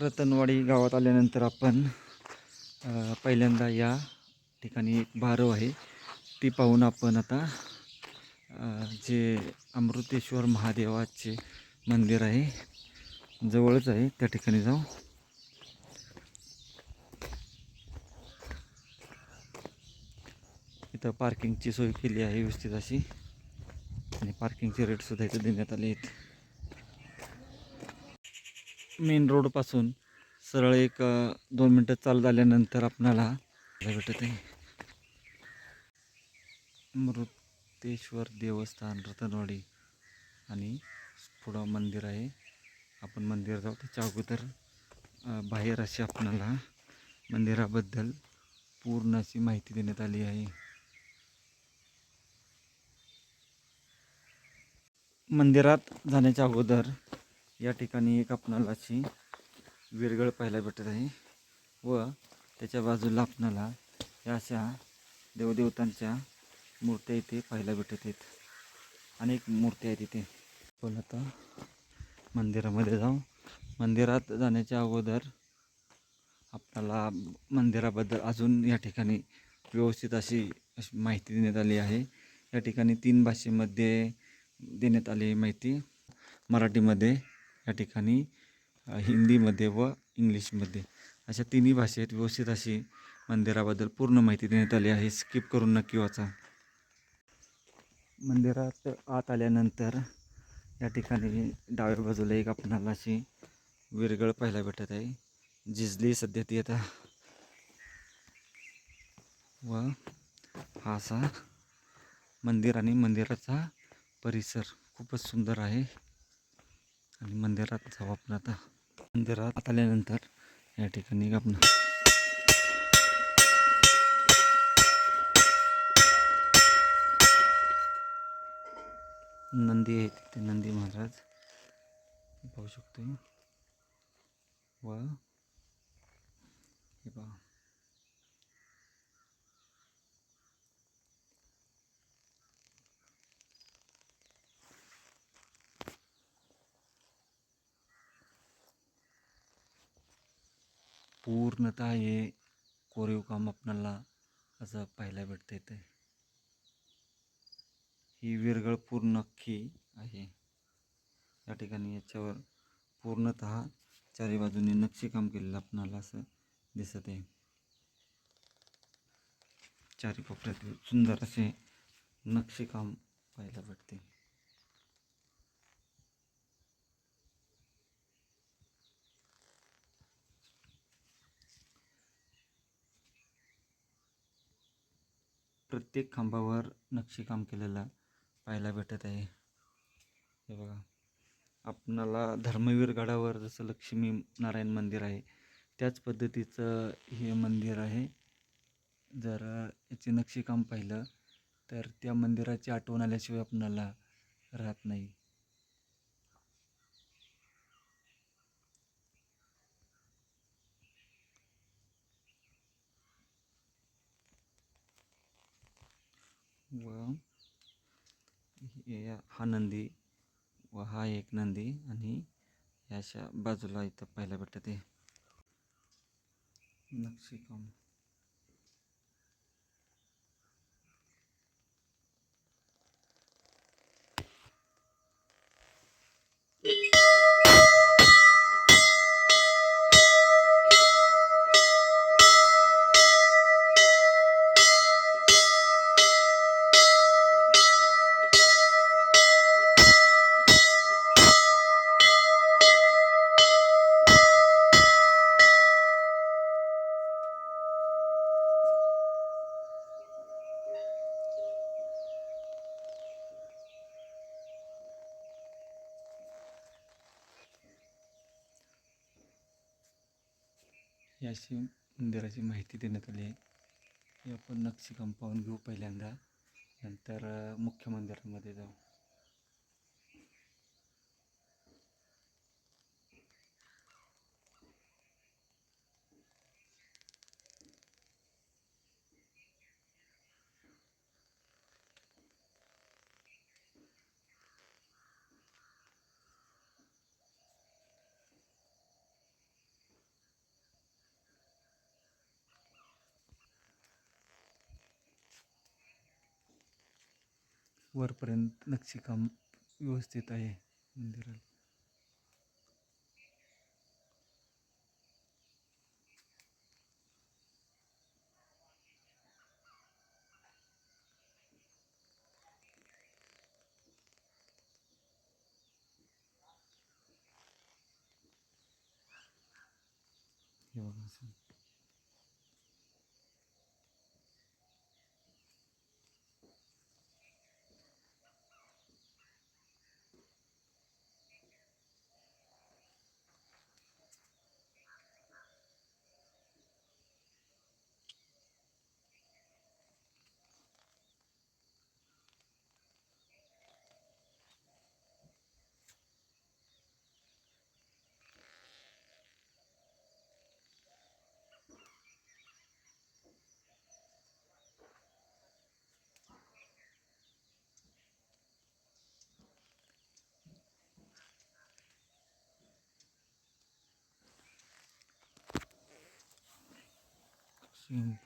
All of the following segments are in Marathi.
रतनवाडी गावात आल्यानंतर आपण पहिल्यांदा या ठिकाणी एक बारव आहे. ती पाहून आपण आता जे अमृतेश्वर महादेवाचे मंदिर आहे जवळच आहे त्या ठिकाणी जाऊ. इथं पार्किंगची सोय केली आहे व्यवस्थित अशी. आणि पार्किंगचे रेटसुद्धा इथं देण्यात आले आहेत. मेन रोडपासून सरळ एक दोन मिनटं चालत आल्यानंतर आपणाला भेटत आहे मृतेश्वर देवस्थान रतनवाडी आणि पुढं मंदिर आहे. आपण मंदिर जाऊ त्याच्या अगोदर बाहेर अशी आपणाला मंदिराबद्दल पूर्ण अशी माहिती देण्यात आली आहे. मंदिरात जाण्याच्या अगोदर या ठिकाणी एक आपणाला अशी विरगळ पाहायला भेटत आहे व त्याच्या बाजूला आपणाला या अशा देवदेवतांच्या मूर्त्या इथे पाहायला भेटत आहेत. अनेक मूर्त्या आहेत इथे. पण आता मंदिरामध्ये जाऊ. मंदिरात जाण्याच्या अगोदर आपल्याला मंदिराबद्दल अजून या ठिकाणी व्यवस्थित अशी अशी माहिती देण्यात आली आहे. या ठिकाणी तीन भाषेमध्ये देण्यात आली माहिती. मराठीमध्ये या ठिकाणी हिंदीमध्ये व इंग्लिशमध्ये. अशा तिन्ही भाषेत व्यवस्थित अशी मंदिराबद्दल पूर्ण माहिती देण्यात आली आहे. स्किप करून नक्की वाचा. मंदिरात आत आल्यानंतर या ठिकाणी डाव्या बाजूला एक आपणाला अशी विरगळ पाहायला भेटत आहे. झिजली सध्या ती आता व हा असा मंदिर आणि मंदिराचा परिसर खूपच सुंदर आहे. आणि मंदिरात जाऊ आपण आता. मंदिरात आल्यानंतर या ठिकाणी आपण नंदी आहे तिथे नंदी महाराज. पाहू शकतो व हे पहा. पूर्णतः हे कोरीव काम आपणाला असं पाहायला भेटतं इथे ही विरगळ पूर्ण अख्खी आहे. या ठिकाणी याच्यावर पूर्णतः चारी बाजूने नक्षीकाम केलेलं आपणाला असं दिसत आहे. चारी कोपऱ्यात सुंदर असे नक्षीकाम पाहायला भेटते प्रत्येक खांबावर नक्षीकाम केलेलं पाहायला भेटत आहे. हे बघा. आपणाला धर्मवीर गडावर जसं लक्ष्मी नारायण मंदिर आहे त्याच पद्धतीचं हे मंदिर आहे. जर याचे नक्षीकाम पाहिलं तर त्या मंदिराची आठवण आल्याशिवाय आपणाला राहत नाही. व हे हा नंदी व हा एक नंदी आणि या अशा बाजूला इथं पाहायला भेटत. आहे नक्षीकाम. अशी मंदिराची माहिती देण्यात आली आहे. हे आपण नक्षी पाहून घेऊ पहिल्यांदा. नंतर मुख्य मंदिरामध्ये जाऊ. वरपर्यंत नक्षीकाम व्यवस्थित आहे मंदिराला. हे बघा. असं. Swimming pool.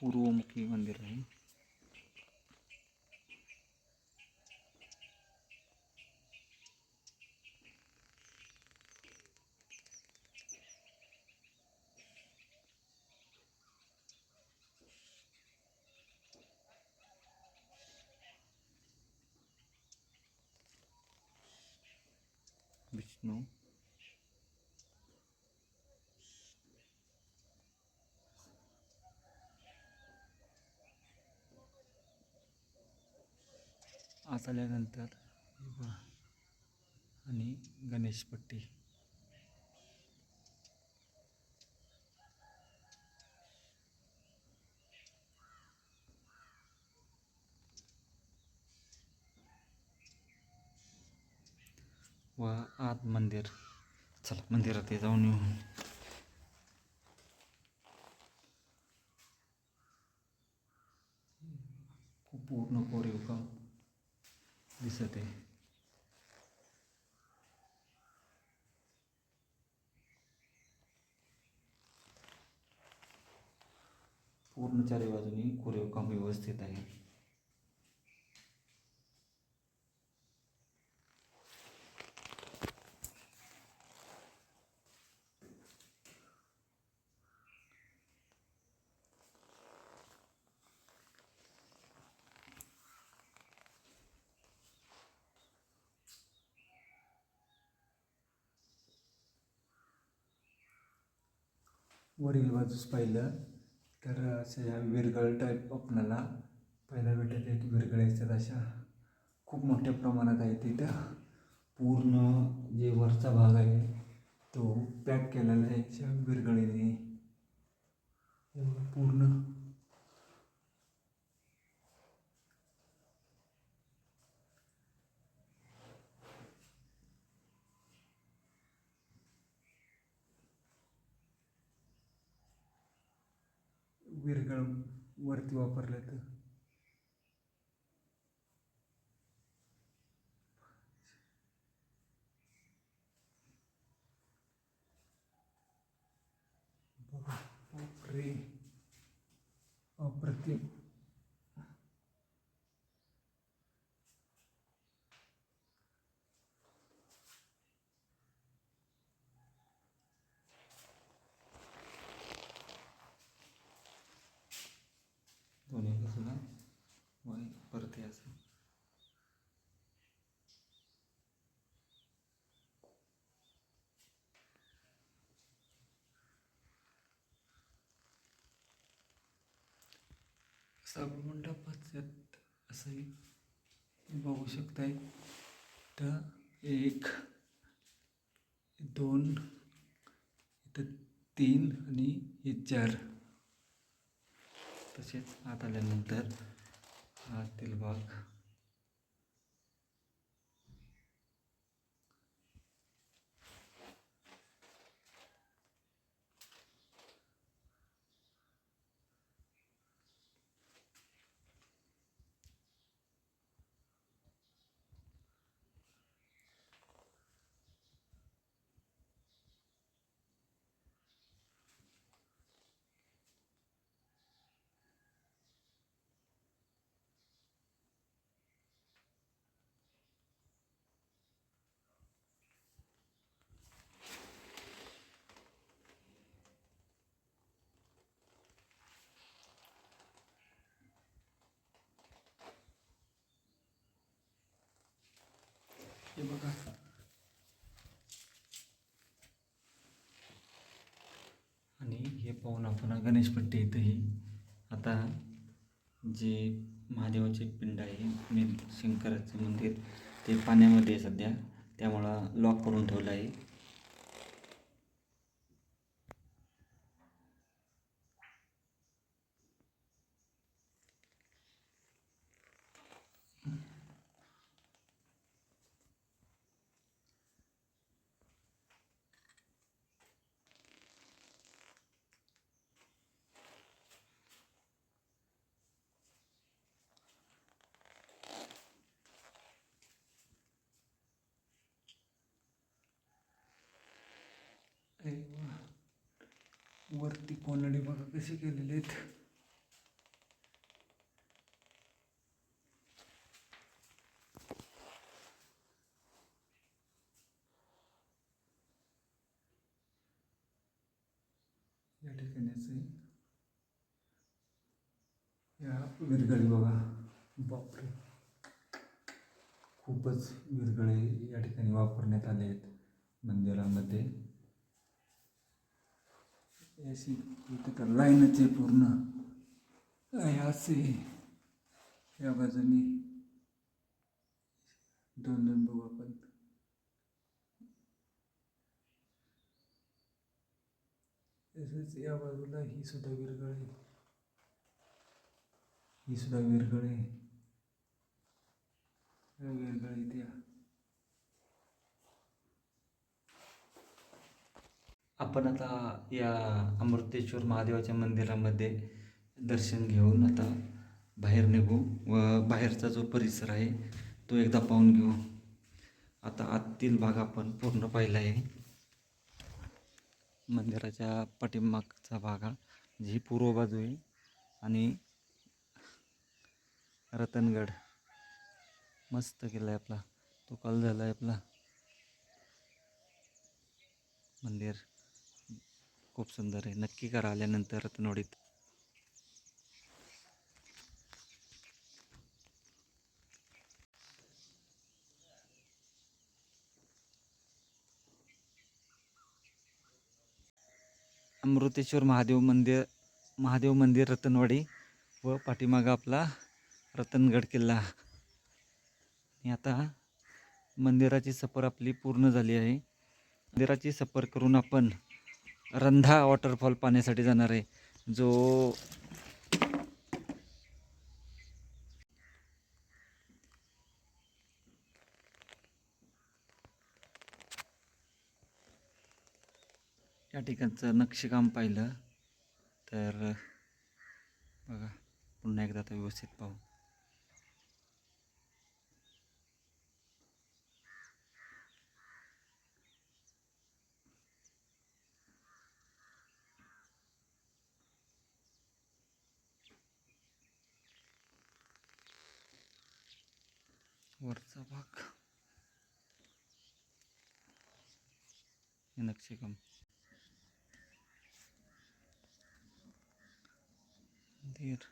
पूर्वमुखी मंदिर आहे आत आल्यानंतर आणि गणेशपट्टी व आत मंदिर. चला मंदिरात जाऊन येऊ. खूप पूर्ण दिसत आहे. पूर्ण चारी बाजूनी कोरीव काम व्यवस्थित आहे. वरील बाजूस पाहिलं तर अशा ह्या विरगळ टाईप आपणाला पहिल्या भेटत आहेत विरगळ असतात अशा खूप मोठ्या प्रमाणात आहे तिथं पूर्ण जे वरचा भाग आहे तो पॅक केलेला आहे अशा विरगळीने पूर्ण विरगळ वरती वापरलं तर बघा, अप्रतिम दोन्ही बाजूला वर परत हे असं सभामंडपाच्यात असंही बघू शकताय. तर एक दोन इथं तीन आणि हे चार. तसेच आत आल्यानंतर हा तेलबाग. हे बघा. आणि हे पाहून आपण गणेशपट्टी इथंही. आता जे महादेवाचे पिंड आहे मेन शंकराचं मंदिर ते पाण्यामध्ये सध्या. त्यामुळं लॉक करून ठेवलं आहे. वरती कोनडे बघा कसे केलेले आहेत. या ठिकाणीच आहे. या विरगळी बघा. बापरे. खूपच विरगळे या ठिकाणी वापरण्यात आले आहेत मंदिरामध्ये. अशी इथं तर लाईनच आहे पूर्ण असे या बाजूनी दोन दोन बघू आपण. तसेच या बाजूला ही सुद्धा विरगळ आहे ही सुद्धा विरगळ आहे विरगळ आहे त्या आपण आता या अमृतेश्वर महादेवाच्या मंदिरामध्ये दर्शन घेऊन आता बाहेर निघू व बाहेरचा जो परिसर आहे तो एकदा पाहून घेऊ. आता आतील भाग आपण पूर्ण पाहिला आहे. मंदिराच्या पाठीमागचा भाग हा जी पूर्व बाजू आहे आणि रतनगड. मस्त केला आहे आपला. तो कल झाला आहे आपला. मंदिर. खूप सुंदर आहे. नक्की करा आल्यानंतर रत्नवाडीत अमृतेश्वर महादेव मंदिर महादेव मंदिर रतनवाडी व पाठीमागं आपला रतनगड किल्ला. आता मंदिराची सफर आपली पूर्ण झाली आहे. मंदिराची सफर करून आपण रंधा वॉटरफॉल पाहण्यासाठी जाणार आहे. जो या ठिकाणचं नक्षीकाम पाहिलं तर बघा पुन्हा एकदा आता व्यवस्थित पाहू. वरचा भाग. हे नक्षीकाम मंदिर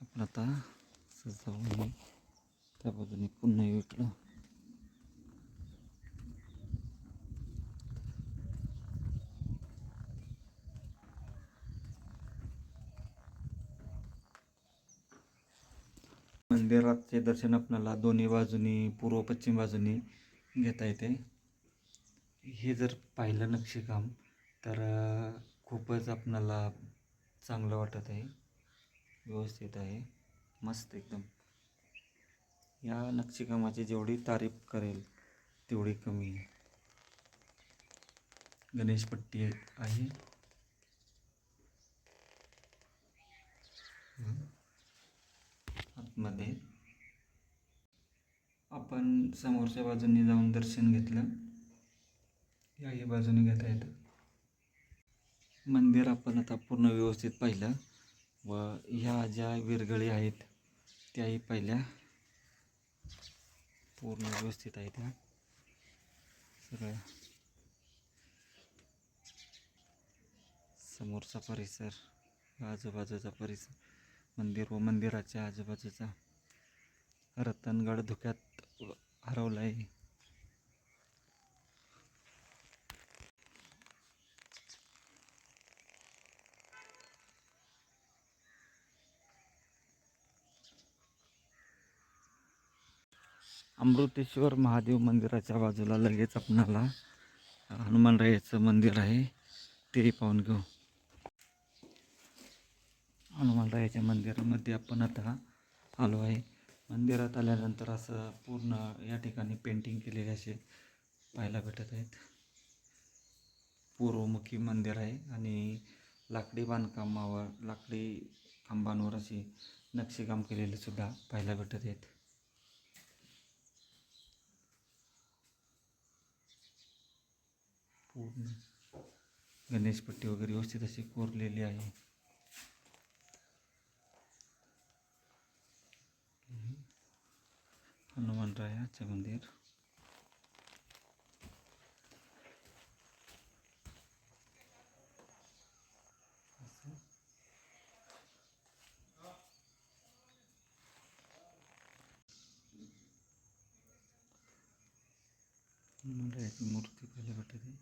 आपण आता सजावून त्या बाजूने पुन्हा विकलं मंदिराचे दर्शन आपल्याला दोन्ही बाजूनी पूर्व पश्चिम बाजूनी घेता येते. हे जर पाहिलं नक्षीकाम तर खूपच आपणाला चांगलं वाटत आहे. व्यवस्थित आहे. मस्त एकदम. या नक्षीकामाची जेवढी तारीफ करेल तेवढी कमी. आहे गणेशपट्टी आहे. आतमध्ये. आपण समोरच्या बाजूने जाऊन दर्शन घेतलं. याही बाजूने घेता येतं. मंदिर आपण आता पूर्ण व्यवस्थित पाहिलं व ह्या ज्या विरगळी आहेत त्याही पाहिल्या. पूर्ण व्यवस्थित आहेत त्या. सगळ्या समोरचा परिसर आजूबाजूचा परिसर. मंदिर व मंदिराच्या आजूबाजूचा रतनगड धुक्यात हरवला आहे अमृतेश्वर महादेव मंदिराच्या बाजूला लगेच आपणाला हनुमानरायाचं मंदिर आहे. तेही पाहून घेऊ. हनुमानरायाच्या मंदिरामध्ये आपण आता आलो आहे. मंदिरात आल्यानंतर असं पूर्ण या ठिकाणी पेंटिंग केलेले असे पाहायला भेटत आहेत. पूर्वमुखी मंदिर आहे आणि लाकडी बांधकामावर लाकडी खांबांवर असे नक्षीकाम केलेले सुद्धा पाहायला भेटत आहेत. पूर्ण गणेशपट्टी वगैरे व्यवस्थित अशी कोरलेली आहे. हनुमानरायाचे मंदिर हनुमानरायाची मूर्ती पाहायला भेटते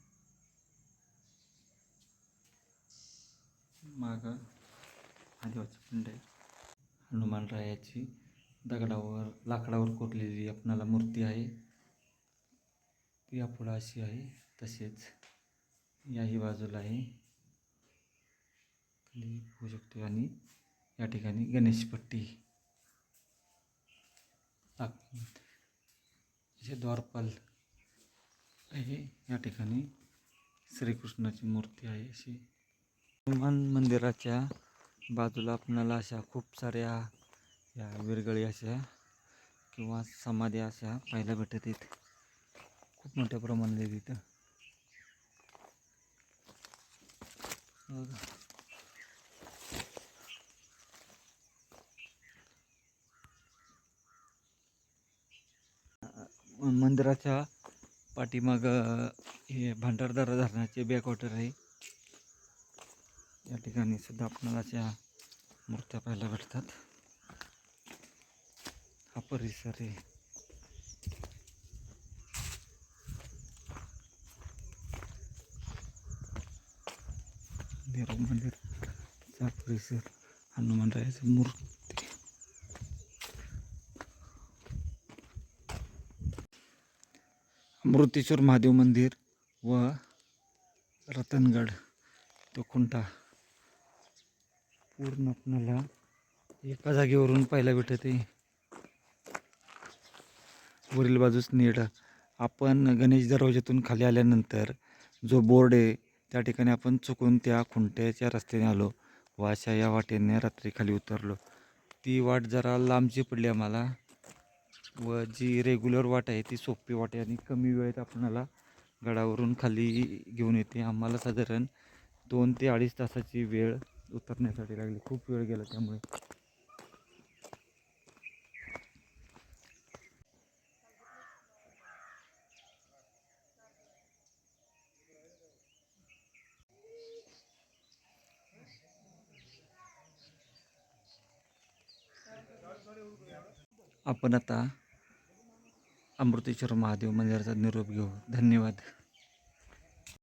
माग महादेवाची पिंड आहे हनुमानरायाची दगडावर लाकडावर कोरलेली आपणाला मूर्ती आहे. या पुढं अशी आहे तसेच याही बाजूला आहे. खाली होऊ शकतो आणि या ठिकाणी गणेशपट्टी असे द्वारपाल आहे या ठिकाणी श्रीकृष्णाची मूर्ती आहे अशी. हनुमान मंदिराच्या बाजूला आपणाला अशा खूप साऱ्या या विरगळी अशा किंवा समाधी अशा पाहायला भेटत आहेत. खूप मोठ्या प्रमाणात आहेत इथं. मंदिराच्या पाठीमाग हे भांडारदारा धरणाचे बॅकवॉटर आहे. या ठिकाणी सुद्धा आपल्याला अशा मूर्त्या पाहायला भेटतात. हा परिसर आहे. देव मंदिरचा परिसर हनुमानरायाची मूर्ती. अमृतेश्वर महादेव मंदिर व रतनगड तो खुंटा. पूर्ण आपल्याला एका जागेवरून पाहायला भेटत. आहे वरील बाजूस नीट आपण गणेश दरवाज्यातून खाली आल्यानंतर जो बोर्ड आहे त्या ठिकाणी आपण चुकून त्या खुंट्याच्या रस्त्याने आलो व अशा या वाटेने रात्री खाली उतरलो. ती वाट जरा लांबची पडली आम्हाला व जी रेग्युलर वाट आहे ती सोपी वाट आहे आणि कमी वेळेत आपणाला गडावरून खाली घेऊन येते. आम्हाला साधारण दोन ते अडीच तासाची वेळ उतरण्यासाठी लागली. खूप वेळ गेला त्यामुळे. आपण आता अमृतेश्वर महादेव मंदिराचा निरोप घेऊ. धन्यवाद.